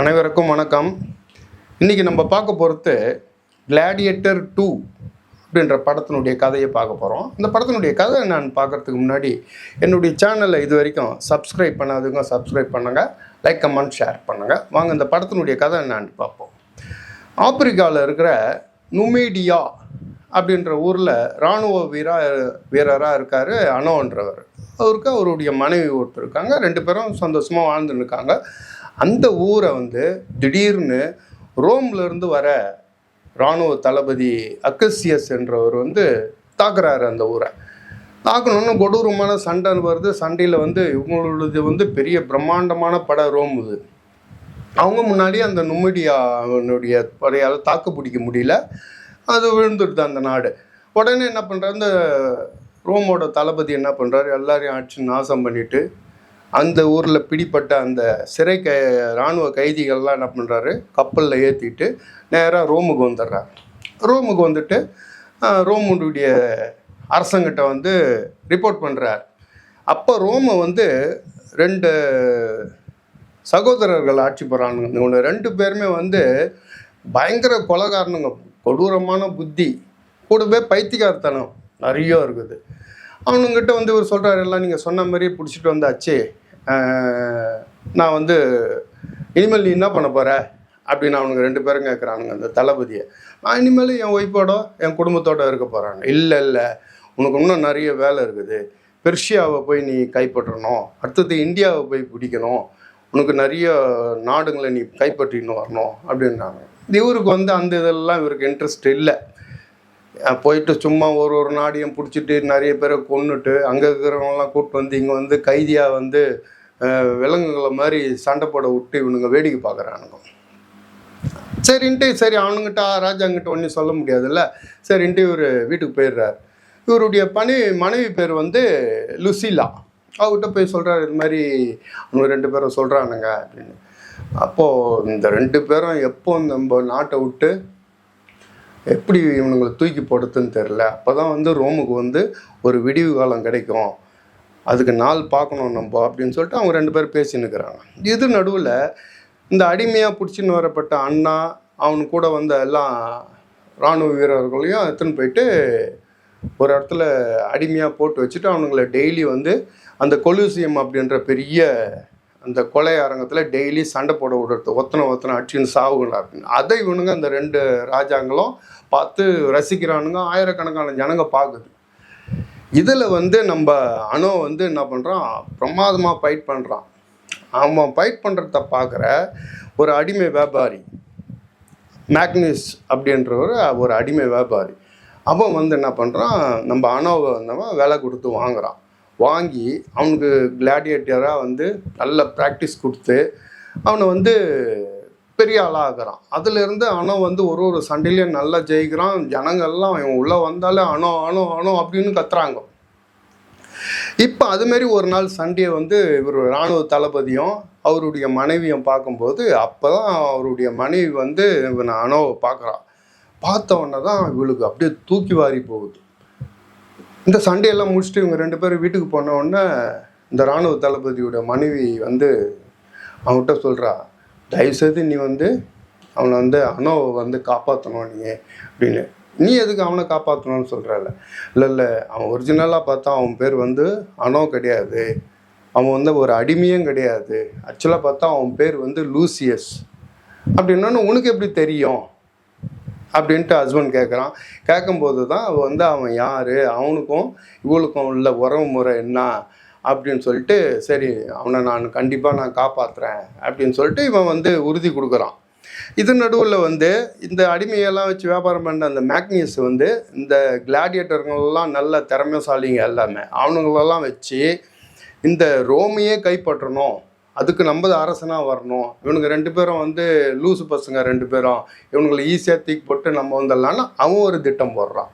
அனைவருக்கும் வணக்கம். இன்றைக்கி நம்ம பார்க்க போகிறது கிளாடியேட்டர் டூ அப்படின்ற படத்தினுடைய கதையை பார்க்க போகிறோம் இந்த படத்தினுடைய கதை நான் பார்க்கறதுக்கு முன்னாடி என்னுடைய சேனலை இது வரைக்கும் சப்ஸ்கிரைப் பண்ணாதவங்க சப்ஸ்கிரைப் பண்ணுங்கள் லைக் கமெண்ட் ஷேர் பண்ணுங்க. வாங்க இந்த படத்தினுடைய கதை நான் பார்ப்போம். ஆப்பிரிக்காவில் இருக்கிற நுமீடியா அப்படின்ற ஊரில் இராணுவ வீரா வீரராக இருக்கார் அனோன்றவர். அவருக்கு அவருடைய மனைவி ஒருத்தர் இருக்காங்க. ரெண்டு பேரும் சந்தோஷமாக வாழ்ந்துன்னு இருக்காங்க. அந்த ஊரை வந்து திடீர்னு ரோம்லேருந்து வர இராணுவ தளபதி அக்கசியஸ் என்றவர் வந்து தாக்குறாரு அந்த ஊரை. தாக்கணும்னு கொடூரமான சண்டை வருது. சண்டையில் வந்து இவங்களது வந்து பெரிய பிரம்மாண்டமான பட ரோம் இது. அவங்க முன்னாடி அந்த நுமிடியாவினுடைய படையால் தாக்கு பிடிக்க முடியல. அது விழுந்துடுது அந்த நாடு. உடனே என்ன பண்ணுறாரு அந்த ரோமோட தளபதி என்ன பண்ணுறாரு எல்லாரையும் ஆட்சி நாசம் பண்ணிட்டு அந்த ஊரில் பிடிப்பட்ட அந்த சிறை க இராணுவ கைதிகள்லாம் என்ன பண்ணுறாரு கப்பலில் ஏற்றிட்டு நேராக ரோமுக்கு வந்துடுறாரு. ரோமுக்கு வந்துட்டு ரோமுடைய அரசங்கிட்ட வந்து ரிப்போர்ட் பண்ணுறார் அப்போ ரோமை வந்து ரெண்டு சகோதரர்கள் ஆட்சி போகிறானுங்க இவங்க ரெண்டு பேருமே வந்து பயங்கர கொலகாரனுங்க. கொடூரமான புத்தி. கூடவே பைத்தியக்காரத்தனம். நிறைய இருக்குது. அவனுங்கிட்ட வந்து இவர் சொல்கிறாரு எல்லாம் நீங்கள் சொன்ன மாதிரியே பிடிச்சிட்டு வந்தாச்சு. நான் வந்து இனிமேல் நீ என்ன பண்ண போகிற அப்படின்னு அவனுங்க ரெண்டு பேரும் கேட்குறானுங்க அந்த தளபதியை. நான் இனிமேல் என் ஒய்ஃபோட என் குடும்பத்தோட இருக்க போகிறாங்க இல்லை இல்லை. உனக்கு இன்னும் நிறைய வேலை இருக்குது. பெர்ஷியாவை போய் நீ கைப்பற்றணும். அடுத்தது இந்தியாவை போய் பிடிக்கணும். உனக்கு நிறைய நாடுங்களை நீ கைப்பற்றின்னு வரணும் அப்படின்னாங்க இவருக்கு வந்து அந்த இதெல்லாம் இவருக்கு இன்ட்ரெஸ்ட் இல்லை. போயிட்டு சும்மா ஒரு ஒரு நாடையும் பிடிச்சிட்டு நிறைய பேரை கொன்னுட்டு அங்கே இருக்கிறவங்களாம் கூப்பிட்டு வந்து இங்கே வந்து கைதியாக வந்து விலங்குகளை மாதிரி சண்டை போட விட்டு இவனுங்க வேடிக்கை பார்க்குறானுங்க. சரின்ட்டு சரி அவனுங்கிட்ட ராஜாங்கிட்ட ஒன்றும் சொல்ல முடியாதுல்ல. சரின்ட்டு இவர் வீட்டுக்கு போயிடுறார். இவருடைய பணி மனைவி பேர் வந்து லுசிலா. அவர்கிட்ட போய் சொல்கிறாரு இது மாதிரி அவங்க ரெண்டு பேரும் சொல்கிறானுங்க அப்படின்னு. அப்போது இந்த ரெண்டு பேரும் எப்போ நம்ம நாட்டை விட்டு எப்படி இவனுங்களை தூக்கி போடுறதுன்னு தெரில அப்போ தான் வந்து ரோமுக்கு வந்து ஒரு விடிவு காலம் கிடைக்கும். அதுக்கு நாள் பார்க்கணும் நம்ம அப்படின்னு சொல்லிட்டு அவங்க ரெண்டு பேரும் பேசின்னு இருக்கிறாங்க. இது நடுவில் இந்த அடிமையாக பிடிச்சின்னு வரப்பட்ட அண்ணா அவனு கூட வந்த எல்லா இராணுவ வீரர்களையும் எடுத்துன்னு போயிட்டு ஒரு இடத்துல அடிமையாக போட்டு வச்சுட்டு அவனுங்களை டெய்லி வந்து அந்த கொலூசியம் அப்படின்ற பெரிய அந்த கொலை அரங்கத்தில் டெய்லி சண்டை போட விடுறது ஒத்தனை ஒத்தனை அடிச்சுன்னு சாவுகள் அப்படின்னு. அதை இவனுங்க அந்த ரெண்டு ராஜாங்களும் பார்த்து ரசிக்கிறானுங்க. ஆயிரக்கணக்கான ஜனங்க பார்க்குது. இதில் வந்து நம்ம அணு வந்து என்ன பண்ணுறான் பிரமாதமாக ஃபைட் பண்ணுறான் அவன் ஃபைட் பண்ணுறத பார்க்குற ஒரு அடிமை வியாபாரி மேக்னிஸ் அப்படின்றவர் ஒரு அடிமை வியாபாரி. அவன் வந்து என்ன பண்ணுறான் நம்ம அணோவை வந்தவன் விலை கொடுத்து வாங்குறான். வாங்கி அவனுக்கு கிளாடியேட்டராக வந்து நல்ல ப்ராக்டிஸ் கொடுத்து அவனை வந்து பெரிய ஆளாகிறான். அதுலேருந்து அணோ வந்து ஒரு ஒரு சண்டையிலையும் நல்லா ஜெயிக்கிறான். ஜனங்கள்லாம் இவன் உள்ளே வந்தாலே அணோ அணோ அணோ அப்படின்னு கத்துறாங்க. இப்போ அதுமாரி ஒரு நாள் சண்டையை வந்து இவர் இராணுவ தளபதியும் அவருடைய மனைவியும் பார்க்கும்போது அப்போ தான் அவருடைய மனைவி வந்து இவனை அணோவை பார்க்குறான் பார்த்த உடனே தான் இவளுக்கு அப்படியே தூக்கி வாரி போகுது. இந்த சண்டையெல்லாம் முடிச்சுட்டு இவங்க ரெண்டு பேரும் வீட்டுக்கு போன உடனே இந்த இராணுவ தளபதியோட மனைவி வந்து அவன்கிட்ட சொல்கிறா தயவுசெய்து நீ வந்து அவனை வந்து அணோவை வந்து காப்பாற்றணும் நீ அப்படின்னு. நீ எதுக்கு அவனை காப்பாற்றணும்னு சொல்கிறல்ல இல்லை? இல்லை அவன் ஒரிஜினலாக பார்த்தா அவன் பேர் வந்து அணோ கிடையாது. அவன் வந்து ஒரு அடிமையும் கிடையாது. ஆக்சுவலாக பார்த்தா அவன் பேர் வந்து லூசியஸ். அப்படின்னா உனக்கு எப்படி தெரியும்? அப்படின்ட்டு ஹஸ்பண்ட் கேட்குறான் கேட்கும்போது தான் அவன் வந்து அவன் யார்? அவனுக்கும் இவளுக்கும் உள்ள உறவு முறை என்ன? அப்படின்னு சொல்லிட்டு சரி அவனை நான் கண்டிப்பாக நான் காப்பாற்றுறேன் அப்படின்னு சொல்லிட்டு இவன் வந்து உறுதி கொடுக்குறான். இது நடுவில் வந்து இந்த அடிமையெல்லாம் வச்சு வியாபாரம் பண்ண அந்த மேக்னியஸ் வந்து இந்த கிளாடியேட்டர்கள்லாம் நல்ல திறமைசாலிங்க எல்லாமே. அவனுங்களெல்லாம் வச்சு இந்த ரோமையே கைப்பற்றணும். அதுக்கு நம்ம அரசனாக வரணும். இவனுங்க ரெண்டு பேரும் வந்து லூசு பசங்க ரெண்டு பேரும் இவனுங்களை ஈஸியாக தீக்கு போட்டு நம்ம வந்துடலான்னு அவன் ஒரு திட்டம் போடுறான்.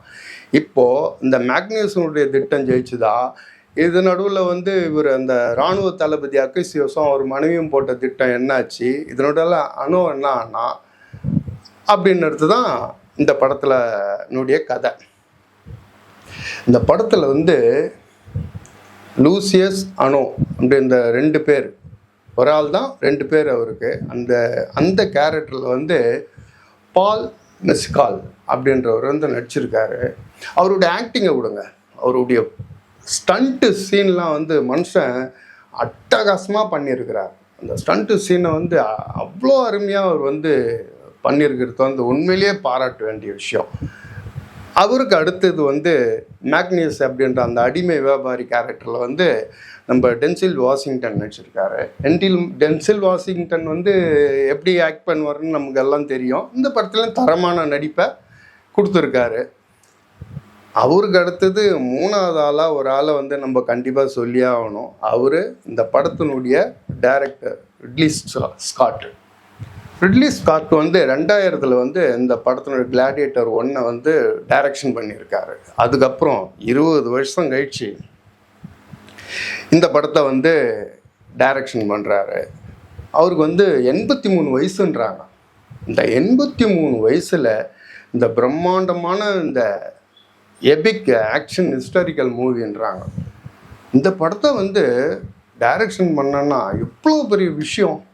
இப்போது இந்த மேக்னியஸனுடைய திட்டம் ஜெயிச்சுதா? இது நடுவில் வந்து இவர் அந்த இராணுவ தளபதி அக்கசியோசம் அவர் மனைவியும் போட்ட திட்டம் என்னாச்சு? இதனோட அணு என்ன ஆனா? அப்படின்றது தான் இந்த படத்தில் என்னுடைய கதை. இந்த படத்தில் வந்து லூசியஸ் அணு அப்படி இந்த ரெண்டு பேர் ஒரு ஆள் தான் ரெண்டு பேர் அவருக்கு. அந்த அந்த கேரக்டரில் வந்து பால் மெஸ்கால் அப்படின்றவர் வந்து நடிச்சிருக்காரு. அவருடைய ஆக்டிங்கை விடுங்க. அவருடைய ஸ்டண்ட்டு சீன்லாம் வந்து மனுஷன் அட்டகாசமாக பண்ணியிருக்கிறார். அந்த ஸ்டண்ட்டு சீனை வந்து அவ்வளோ அருமையாக அவர் வந்து பண்ணியிருக்கிறது. வந்து உண்மையிலேயே பாராட்ட வேண்டிய விஷயம். அவருக்கு அடுத்தது வந்து மேக்னியஸ் அப்படின்ற அந்த அடிமை வியாபாரி கேரக்டரில் வந்து நம்ம டென்சில் வாஷிங்டன் நடிச்சிருக்காரு. டென்டில் டென்சில் வாஷிங்டன் வந்து எப்படி ஆக்ட் பண்ணுவார்னு நமக்கு எல்லாம் தெரியும். இந்த படத்தில் தரமான நடிப்பை கொடுத்துருக்காரு. அவருக்கு அடுத்தது மூணாவது ஆளாக ஒரு ஆளை வந்து நம்ம கண்டிப்பாக சொல்லியே ஆகணும். அவர் இந்த படத்தினுடைய director Ridley Scott Ridley Scott வந்து ரெண்டாயிரத்தில் வந்து இந்த படத்தினுடைய கிளாடியேட்டர் ஒன்றை வந்து டைரக்ஷன் பண்ணியிருக்காரு. அதுக்கப்புறம் இருபது வருஷம் கழிச்சு இந்த படத்தை வந்து டைரக்ஷன் பண்ணுறாரு அவருக்கு வந்து எண்பத்தி மூணு வயசுன்றாங்க. இந்த எண்பத்தி மூணு வயசில் இந்த பிரம்மாண்டமான இந்த எபிக் ஆக்ஷன் ஹிஸ்டாரிக்கல் மூவின்றாங்க இந்த படத்தை வந்து டைரக்ஷன் பண்ணனா எவ்வளோ பெரிய விஷயம்?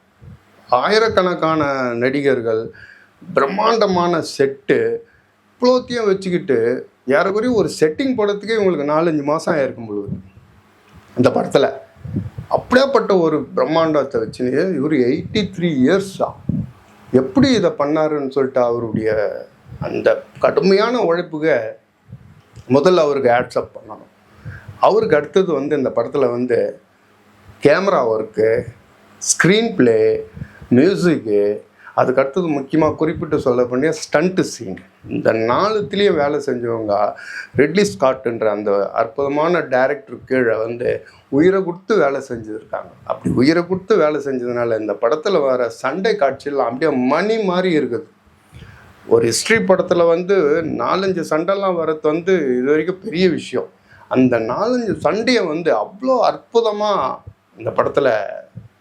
ஆயிரக்கணக்கான நடிகர்கள் பிரம்மாண்டமான செட்டு இவ்வளோத்தையும் வச்சுக்கிட்டு ஏறக்குறைய ஒரு செட்டிங் படத்துக்கே இவங்களுக்கு நாலஞ்சு மாதம் ஆயிருக்கும் பொழுது. இந்த படத்தில். அப்படியேப்பட்ட ஒரு பிரம்மாண்டத்தை வச்சு இவர் எயிட்டி த்ரீ இயர்ஸ் தான் எப்படி இதை பண்ணாருன்னு சொல்லிட்டு அவருடைய அந்த கடுமையான உழைப்புக முதல்ல அவருக்கு ஆட்ஸ்அப் பண்ணணும். அவருக்கு அடுத்தது வந்து இந்த படத்தில் வந்து camera work screenplay music அதுக்கு அடுத்தது முக்கியமாக குறிப்பிட்டு சொல்ல வேண்டிய ஸ்டண்ட்டு சீன் இந்த நாலுத்துலேயும் வேலை செஞ்சவங்க ரெட்லி ஸ்காட்டுன்ற அந்த அற்புதமான டேரக்டர் கீழே வந்து உயிரை கொடுத்து வேலை செஞ்சுருக்காங்க. அப்படி உயிரை கொடுத்து வேலை செஞ்சதுனால இந்த படத்தில் வர சண்டை காட்சியெல்லாம் அப்படியே மணி மாதிரி இருக்குது. ஒரு ஹிஸ்ட்ரி படத்தில் வந்து நாலஞ்சு சண்டைலாம் வர்றது வந்து இது வரைக்கும் பெரிய விஷயம். அந்த நாலஞ்சு சண்டையை வந்து அவ்வளோ அற்புதமாக இந்த படத்தில்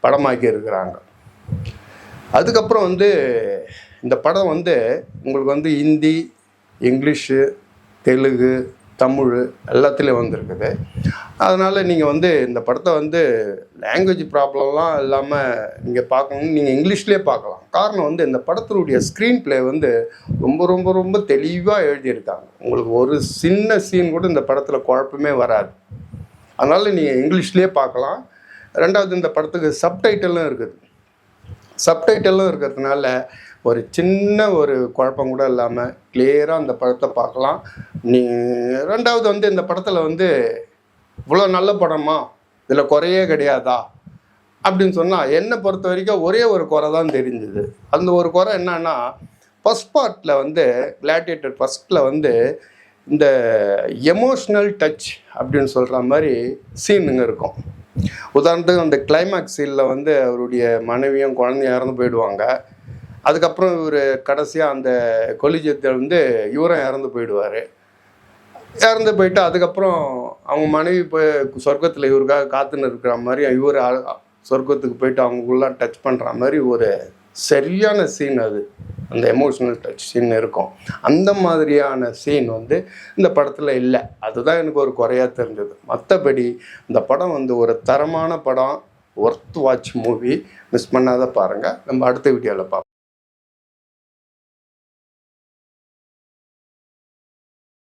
படமாக்கி இருக்கிறாங்க. அதுக்கப்புறம் வந்து இந்த படம் வந்து உங்களுக்கு வந்து ஹிந்தி இங்கிலீஷு தெலுங்கு தமிழ் எல்லாத்துலேயும் வந்திருக்குது. அதனால் நீங்கள் வந்து இந்த படத்தை வந்து லாங்குவேஜ் ப்ராப்ளம்லாம் இல்லாமல் நீங்கள் பார்க்கணும் நீங்கள் இங்கிலீஷ்லேயே பார்க்கலாம். காரணம் வந்து இந்த படத்தினுடைய ஸ்க்ரீன் ப்ளே வந்து ரொம்ப ரொம்ப ரொம்ப தெளிவாக எழுதியிருக்காங்க. உங்களுக்கு ஒரு சின்ன சீன் கூட இந்த படத்தில் குழப்பமே வராது. அதனால் நீங்கள் இங்கிலீஷ்லேயே பார்க்கலாம். ரெண்டாவது இந்த படத்துக்கு சப்டைட்டிலும் இருக்குது. சப்டைட்டலும் இருக்கிறதுனால ஒரு சின்ன ஒரு குழப்பம் கூட இல்லாமல் கிளியராக அந்த படத்தை பார்க்கலாம். நீ ரெண்டாவது வந்து இந்த படத்தில் வந்து இவ்வளோ நல்ல படமா? இதில் குறையே கிடையாதா? அப்படின்னு சொன்னால் என்னை பொறுத்த வரைக்கும் ஒரே ஒரு குறை தான் தெரிஞ்சுது. அந்த ஒரு குறை என்னன்னா ஃபஸ்ட் பார்ட்டில் வந்து கிளாடியேட்டர் ஃபஸ்ட்டில் வந்து இந்த எமோஷ்னல் டச் அப்படின்னு சொல்கிற மாதிரி சீனுங்க இருக்கும். உதாரணத்துக்கு அந்த கிளைமேக்ஸ் சீனில் வந்து அவருடைய மனைவியும் குழந்தையும் இறந்து போயிடுவாங்க. அதுக்கப்புறம் இவர் கடைசியாக அந்த கொலிஜத்தில் வந்து இவரும் இறந்து போயிடுவார். இறந்து போயிட்டு அதுக்கப்புறம் அவங்க மனைவி போய் சொர்க்கத்தில் இவருக்காக காத்துன்னு இருக்கிற மாதிரி இவர் சொர்க்கத்துக்கு போயிட்டு அவங்களுக்குள்ள டச் பண்ணுற மாதிரி ஒரு சரியான சீன் அது. அந்த எமோஷனல் டச் சீன் இருக்கும். அந்த மாதிரியான சீன் வந்து இந்த படத்தில் இல்லை. அதுதான் எனக்கு ஒரு குறையாக தெரிஞ்சது. மற்றபடி இந்த படம் வந்து ஒரு தரமான படம். ஒர்த் வாட்ச் மூவி மிஸ் பண்ணாத பாருங்கள் நம்ம அடுத்த வீடியோவில் பார்ப்போம்